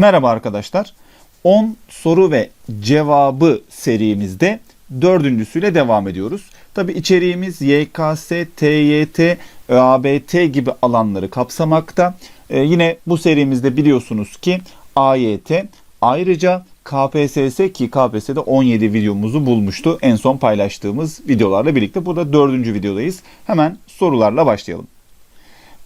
Merhaba arkadaşlar. 10 soru ve cevabı serimizde dördüncüsüyle devam ediyoruz. Tabi içeriğimiz YKS, TYT, ÖABT gibi alanları kapsamakta. Ee, yine bu serimizde biliyorsunuz ki AYT ayrıca KPSS ki KPSS'de 17 videomuzu bulmuştu. En son paylaştığımız videolarla birlikte. Burada dördüncü videodayız. Hemen sorularla başlayalım.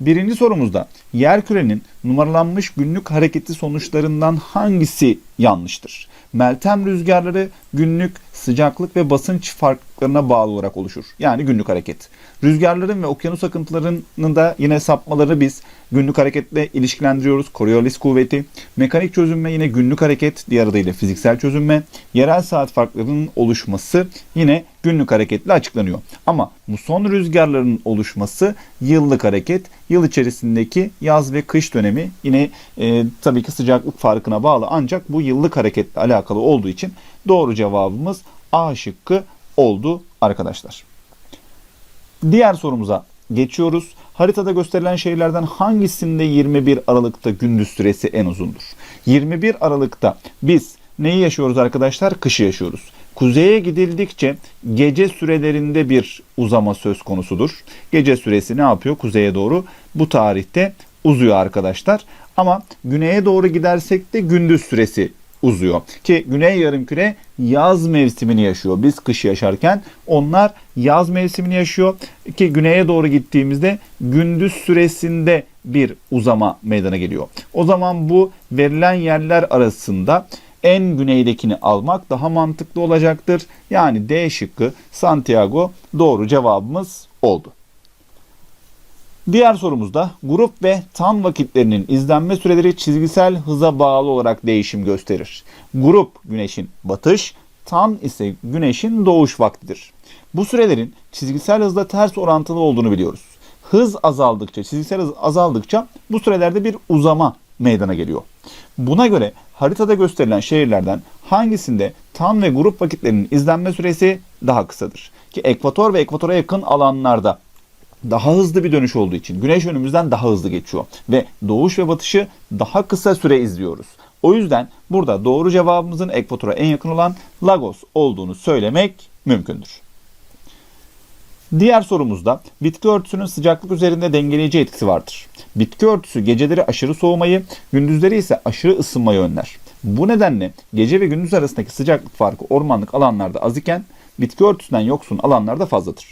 Birinci sorumuzda yer kürenin numaralanmış günlük hareketi sonuçlarından hangisi yanlıştır? Meltem rüzgarları günlük sıcaklık ve basınç farklarına bağlı olarak oluşur. Yani günlük hareket. Rüzgarların ve okyanus akıntılarının da yine sapmaları biz günlük hareketle ilişkilendiriyoruz. Coriolis kuvveti. Mekanik çözünme yine günlük hareket, diğer adıyla fiziksel çözünme. Yerel saat farklarının oluşması yine günlük hareketle açıklanıyor. Ama muson rüzgarlarının oluşması yıllık hareket. Yıl içerisindeki yaz ve kış dönemi yine e, tabii ki sıcaklık farkına bağlı ancak bu yıllık hareketle alakalı olduğu için doğru cevabımız A şıkkı oldu arkadaşlar. Diğer sorumuza geçiyoruz. Haritada gösterilen şehirlerden hangisinde 21 Aralık'ta gündüz süresi en uzundur? 21 Aralık'ta biz neyi yaşıyoruz arkadaşlar? Kışı yaşıyoruz. Kuzeye gidildikçe gece sürelerinde bir uzama söz konusudur. Gece süresi ne yapıyor? Kuzeye doğru bu tarihte uzuyor arkadaşlar. Ama güneye doğru gidersek de gündüz süresi uzuyor. Ki güney yarımküre yaz mevsimini yaşıyor. Biz kış yaşarken onlar yaz mevsimini yaşıyor. Ki güneye doğru gittiğimizde gündüz süresinde bir uzama meydana geliyor. O zaman bu verilen yerler arasında en güneydekini almak daha mantıklı olacaktır. Yani D şıkkı Santiago doğru cevabımız oldu. Diğer sorumuzda grup ve tan vakitlerinin izlenme süreleri çizgisel hıza bağlı olarak değişim gösterir. Grup güneşin batış, tan ise güneşin doğuş vaktidir. Bu sürelerin çizgisel hızla ters orantılı olduğunu biliyoruz. Hız azaldıkça, çizgisel hız azaldıkça bu sürelerde bir uzama meydana geliyor. Buna göre haritada gösterilen şehirlerden hangisinde tan ve grup vakitlerinin izlenme süresi daha kısadır? Ki ekvator ve ekvatora yakın alanlarda daha hızlı bir dönüş olduğu için güneş önümüzden daha hızlı geçiyor ve doğuş ve batışı daha kısa süre izliyoruz. O yüzden burada doğru cevabımızın ekvatora en yakın olan Lagos olduğunu söylemek mümkündür. Diğer sorumuzda bitki örtüsünün sıcaklık üzerinde dengeleyici etkisi vardır. Bitki örtüsü geceleri aşırı soğumayı, gündüzleri ise aşırı ısınmayı önler. Bu nedenle gece ve gündüz arasındaki sıcaklık farkı ormanlık alanlarda az iken bitki örtüsünden yoksun alanlarda fazladır.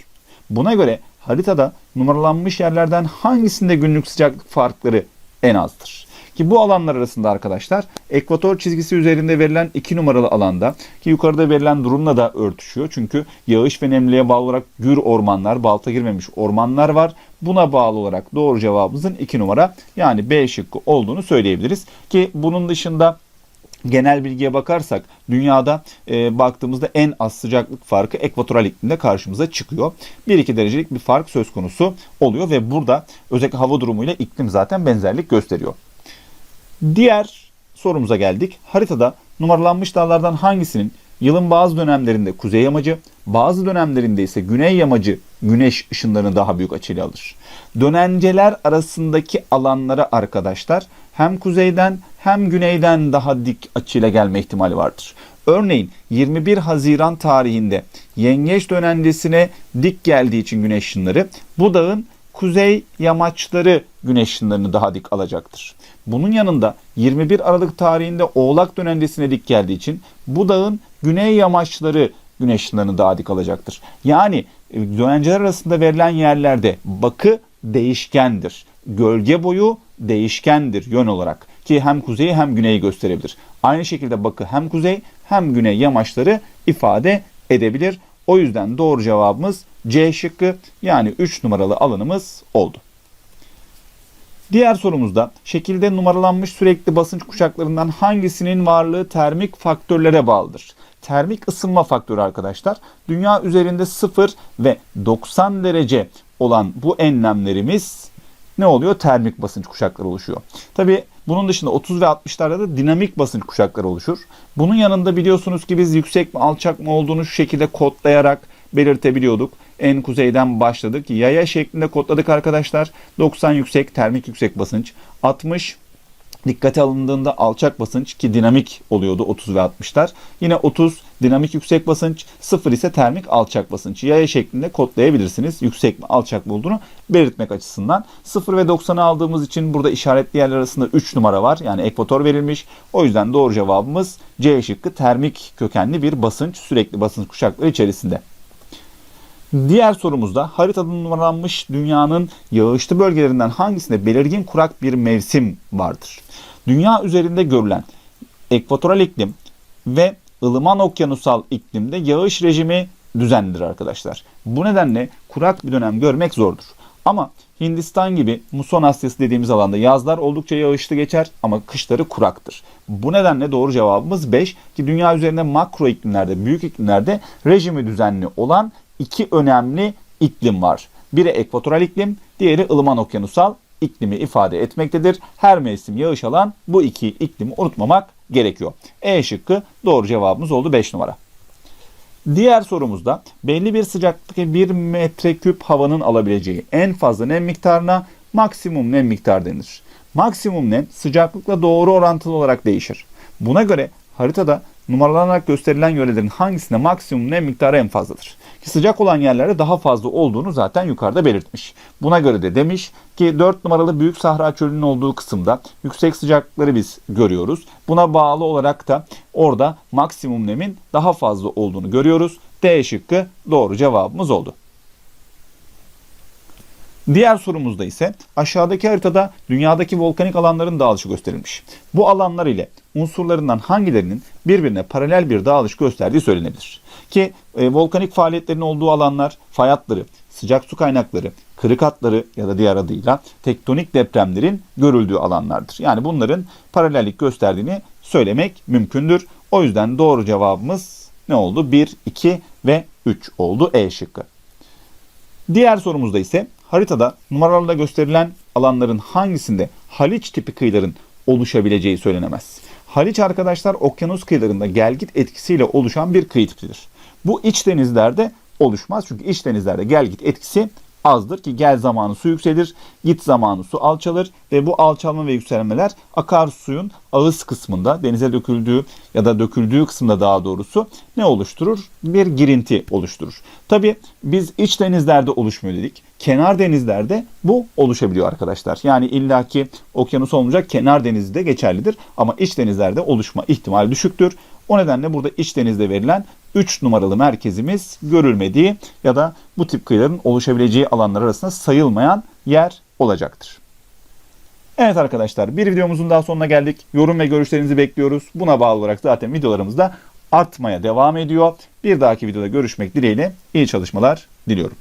Buna göre haritada numaralanmış yerlerden hangisinde günlük sıcaklık farkları en azdır? Ki bu alanlar arasında arkadaşlar ekvator çizgisi üzerinde verilen 2 numaralı alanda ki yukarıda verilen durumla da örtüşüyor. Çünkü yağış ve nemliğe bağlı olarak gür ormanlar, balta girmemiş ormanlar var. Buna bağlı olarak doğru cevabımızın 2 numara yani B şıkkı olduğunu söyleyebiliriz. Ki bunun dışında genel bilgiye bakarsak dünyada e, baktığımızda en az sıcaklık farkı ekvatoral iklimde karşımıza çıkıyor. 1-2 derecelik bir fark söz konusu oluyor ve burada özellikle hava durumuyla iklim zaten benzerlik gösteriyor. Diğer sorumuza geldik. Haritada numaralanmış dağlardan hangisinin yılın bazı dönemlerinde kuzey yamacı, bazı dönemlerinde ise güney yamacı güneş ışınlarını daha büyük açıyla alır. Dönenceler arasındaki alanlara arkadaşlar hem kuzeyden hem güneyden daha dik açıyla gelme ihtimali vardır. Örneğin 21 Haziran tarihinde yengeç dönencesine dik geldiği için güneş ışınları bu dağın kuzey yamaçları güneş ışınlarını daha dik alacaktır. Bunun yanında 21 Aralık tarihinde Oğlak dönencesine dik geldiği için bu dağın güney yamaçları güneş ışınlarını daha dik alacaktır. Yani e, dönenceler arasında verilen yerlerde bakı değişkendir. Gölge boyu değişkendir yön olarak ki hem kuzeyi hem güneyi gösterebilir. Aynı şekilde bakı hem kuzey hem güney yamaçları ifade edebilir. O yüzden doğru cevabımız C şıkkı yani 3 numaralı alanımız oldu. Diğer sorumuzda şekilde numaralanmış sürekli basınç kuşaklarından hangisinin varlığı termik faktörlere bağlıdır? Termik ısınma faktörü arkadaşlar. Dünya üzerinde 0 ve 90 derece olan bu enlemlerimiz ne oluyor? Termik basınç kuşakları oluşuyor. Tabi bunun dışında 30 ve 60'larda da dinamik basınç kuşakları oluşur. Bunun yanında biliyorsunuz ki biz yüksek mi alçak mı olduğunu şu şekilde kodlayarak belirtebiliyorduk. En kuzeyden başladık. Yaya şeklinde kodladık arkadaşlar. 90 yüksek termik yüksek basınç. 60 dikkate alındığında alçak basınç ki dinamik oluyordu 30 ve 60'lar. Yine 30 dinamik yüksek basınç, 0 ise termik alçak basınç. Yaya şeklinde kodlayabilirsiniz. Yüksek mi alçak mı olduğunu belirtmek açısından. 0 ve 90'ı aldığımız için burada işaretli yerler arasında 3 numara var. Yani ekvator verilmiş. O yüzden doğru cevabımız C şıkkı termik kökenli bir basınç sürekli basınç kuşakları içerisinde. Diğer sorumuzda haritada numaralanmış dünyanın yağışlı bölgelerinden hangisinde belirgin kurak bir mevsim vardır? Dünya üzerinde görülen ekvatoral iklim ve ılıman okyanusal iklimde yağış rejimi düzenlidir arkadaşlar. Bu nedenle kurak bir dönem görmek zordur. Ama Hindistan gibi muson Asyası dediğimiz alanda yazlar oldukça yağışlı geçer ama kışları kuraktır. Bu nedenle doğru cevabımız 5 ki dünya üzerinde makro iklimlerde, büyük iklimlerde rejimi düzenli olan iki önemli iklim var. Biri ekvatoral iklim, diğeri ılıman okyanusal iklimi ifade etmektedir. Her mevsim yağış alan bu iki iklimi unutmamak gerekiyor. E şıkkı doğru cevabımız oldu 5 numara. Diğer sorumuzda belli bir sıcaklıkta 1 metreküp havanın alabileceği en fazla nem miktarına maksimum nem miktarı denir. Maksimum nem sıcaklıkla doğru orantılı olarak değişir. Buna göre haritada numaralanarak gösterilen yörelerin hangisinde maksimum nem miktarı en fazladır? Ki sıcak olan yerlerde daha fazla olduğunu zaten yukarıda belirtmiş. Buna göre de demiş ki 4 numaralı Büyük Sahra Çölü'nün olduğu kısımda yüksek sıcaklıkları biz görüyoruz. Buna bağlı olarak da orada maksimum nemin daha fazla olduğunu görüyoruz. D şıkkı doğru cevabımız oldu. Diğer sorumuzda ise aşağıdaki haritada dünyadaki volkanik alanların dağılışı gösterilmiş. Bu alanlar ile unsurlarından hangilerinin birbirine paralel bir dağılış gösterdiği söylenebilir. Ki e, volkanik faaliyetlerin olduğu alanlar fay hatları, sıcak su kaynakları, kırık hatları ya da diğer adıyla tektonik depremlerin görüldüğü alanlardır. Yani bunların paralellik gösterdiğini söylemek mümkündür. O yüzden doğru cevabımız ne oldu? 1, 2 ve 3 oldu E şıkkı. Diğer sorumuzda ise haritada numaralarla gösterilen alanların hangisinde Haliç tipi kıyıların oluşabileceği söylenemez. Haliç arkadaşlar okyanus kıyılarında gelgit etkisiyle oluşan bir kıyı tipidir. Bu iç denizlerde oluşmaz çünkü iç denizlerde gelgit etkisi azdır ki gel zamanı su yükselir, git zamanı su alçalır ve bu alçalma ve yükselmeler akarsuyun ağız kısmında denize döküldüğü ya da döküldüğü kısımda daha doğrusu ne oluşturur? Bir girinti oluşturur. Tabi biz iç denizlerde oluşmuyor dedik. Kenar denizlerde bu oluşabiliyor arkadaşlar. Yani illaki okyanus olmayacak kenar denizde geçerlidir ama iç denizlerde oluşma ihtimali düşüktür. O nedenle burada iç denizde verilen 3 numaralı merkezimiz görülmediği ya da bu tip kıyıların oluşabileceği alanlar arasında sayılmayan yer olacaktır. Evet arkadaşlar bir videomuzun daha sonuna geldik. Yorum ve görüşlerinizi bekliyoruz. Buna bağlı olarak zaten videolarımız da artmaya devam ediyor. Bir dahaki videoda görüşmek dileğiyle iyi çalışmalar diliyorum.